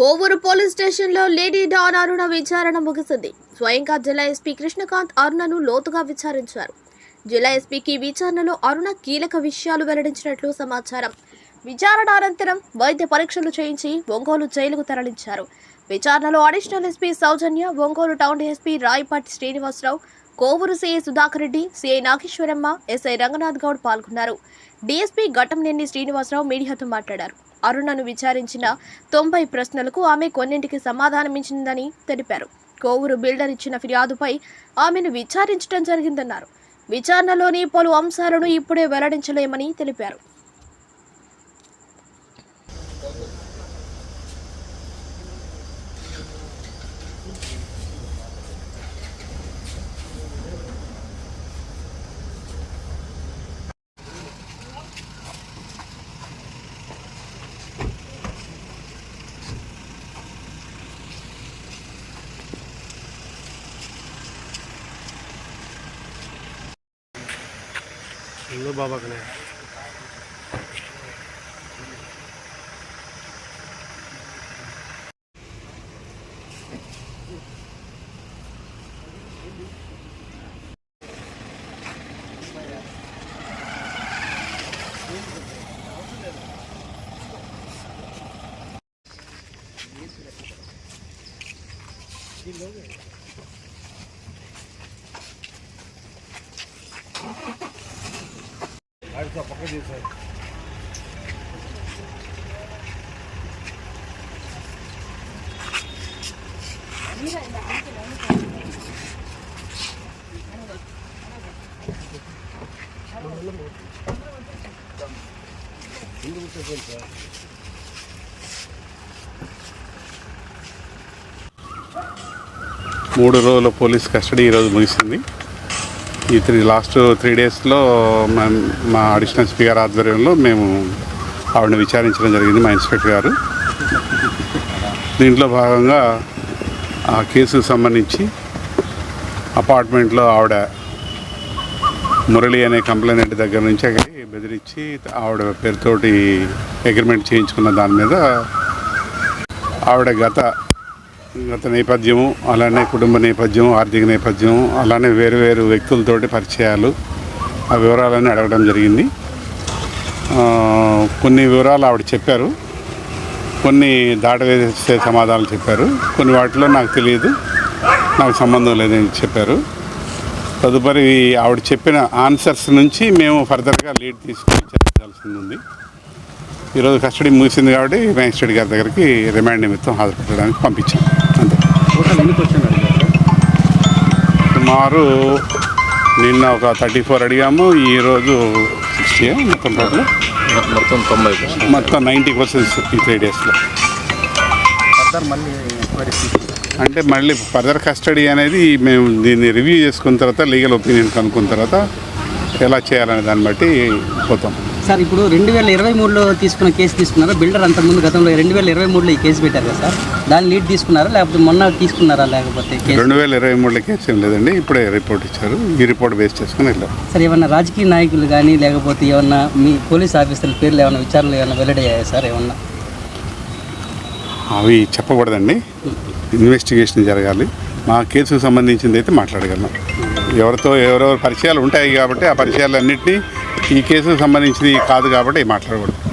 Kovur police స్టేషన్లో lady don Aruna విచారణ ముగిసింది. స్వయంగా జిల్లా ఎస్పీ కృష్ణకాంత్ అరుణను లోతుగా విచారించారు. జిల్లా ఎస్పీకి విచారణలో అరుణ కీలక విషయాలు వెల్లడించినట్లు సమాచారం. విచారణ అనంతరం వైద్య పరీక్షలు చేయించి ఒంగోలు జైలుకు తరలించారు. విచారణలో additional SP Soujanya Ongole town SP Rayapati Srinivasarao Kovur CI Sudhakar Reddy CI Nageswaramma SI Ranganath Goud పాల్గొన్నారు. డీఎస్పీ ఘటంనేని శ్రీనివాసరావు మీడియాతో మాట్లాడారు. అరుణను విచారించిన తొంభై ప్రశ్నలకు ఆమె కొన్నింటికి సమాధానమిచ్చిందని తెలిపారు. కోవూరు బిల్డర్ ఇచ్చిన ఫిర్యాదుపై ఆమెను విచారించడం జరిగిందన్నారు. విచారణలోని పలు అంశాలను ఇప్పుడే వెల్లడించలేమని తెలిపారు. लो बाबा कने మూడు రోజుల పోలీస్ కస్టడీ ఈరోజు ముగిసింది. ఈ త్రీ లాస్ట్ త్రీ డేస్లో మా- మా అడిషనల్ స్పీకర్ ఆధ్వర్యంలో మేము ఆవిడని విచారించడం జరిగింది మా ఇన్స్పెక్టర్ గారు. దీంట్లో భాగంగా ఆ కేసుకు సంబంధించి అపార్ట్మెంట్లో ఆవిడ మురళి అనే కంప్లైంట్ దగ్గర నుంచి అక్కడికి బెదిరించి ఆవిడ పేరుతోటి అగ్రిమెంట్ చేయించుకున్న దాని మీద ఆవిడ గత గత నేపథ్యము అలానే కుటుంబ నేపథ్యం ఆర్థిక నేపథ్యం అలానే వేరు వేరు వ్యక్తులతోటి పరిచయాలు ఆ వివరాలన్నీ అడగడం జరిగింది. కొన్ని వివరాలు ఆవిడ చెప్పారు. కొన్ని దాటవేసే సమాధానాలు చెప్పారు. కొన్ని వాటిలో నాకు తెలియదు. నాకు సంబంధం లేదని చెప్పారు. తదుపరి ఆవిడ చెప్పిన ఆన్సర్స్ నుంచి మేము ఫర్దర్గా లీడ్ తీసుకొని చర్చించాల్సింది ఉంది. ఈరోజు కస్టడీ ముగిసింది కాబట్టి మ్యాజిస్ట్రేట్ గారి దగ్గరికి రిమాండ్ నిమిత్తం హాజరుపరచడానికి పంపించాం. అంతే. సుమారు నిన్న ఒక థర్టీ ఫోర్ అడిగాము ఈరోజు సిక్స్టీ మొత్తం టోటల్ మొత్తం తొంభై మొత్తం నైంటీ క్వశ్చన్స్ ఈ త్రీ డేస్లో ఫర్దర్ మళ్ళీ ఎంక్వైరీ అంటే మళ్ళీ ఫర్దర్ కస్టడీ అనేది మేము దీన్ని రివ్యూ చేసుకున్న తర్వాత లీగల్ ఒపీనియన్ కనుక్కున్న తర్వాత ఎలా చేయాలనే దాన్ని బట్టి పోతాం. సార్ ఇప్పుడు రెండు వేల ఇరవై మూడులో తీసుకున్న కేసు తీసుకున్నారా? బిల్డర్ అంతకుముందు గతంలో రెండు వేల ఇరవై మూడులో ఈ కేసు పెట్టారు కదా సార్. దాన్ని లీడ్ తీసుకున్నారా? లేకపోతే మొన్న తీసుకున్నారా లేకపోతే రెండు వేల ఇరవై మూడులో కేసు ఏం లేదండి ఇప్పుడే రిపోర్ట్ ఇచ్చారు. ఈ రిపోర్ట్ బేస్ చేసుకుని వెళ్ళాం సార్ ఏమన్నా రాజకీయ నాయకులు కానీ లేకపోతే ఏమన్నా మీ పోలీస్ ఆఫీసర్ల పేర్లు ఏమన్నా విచారణలు ఏమన్నా వెల్లడయ్యాయా సార్ ఏమన్నా? అవి చెప్పకూడదండి. ఇన్వెస్టిగేషన్ జరగాలి. మా కేసుకు సంబంధించింది అయితే మాట్లాడగలం ఎవరితో ఎవరెవరు పరిచయాలు ఉంటాయి కాబట్టి ఆ పరిచయాలన్నింటినీ ఈ కేసుకు సంబంధించినవి కాదు కాబట్టి మాట్లాడకూడదు.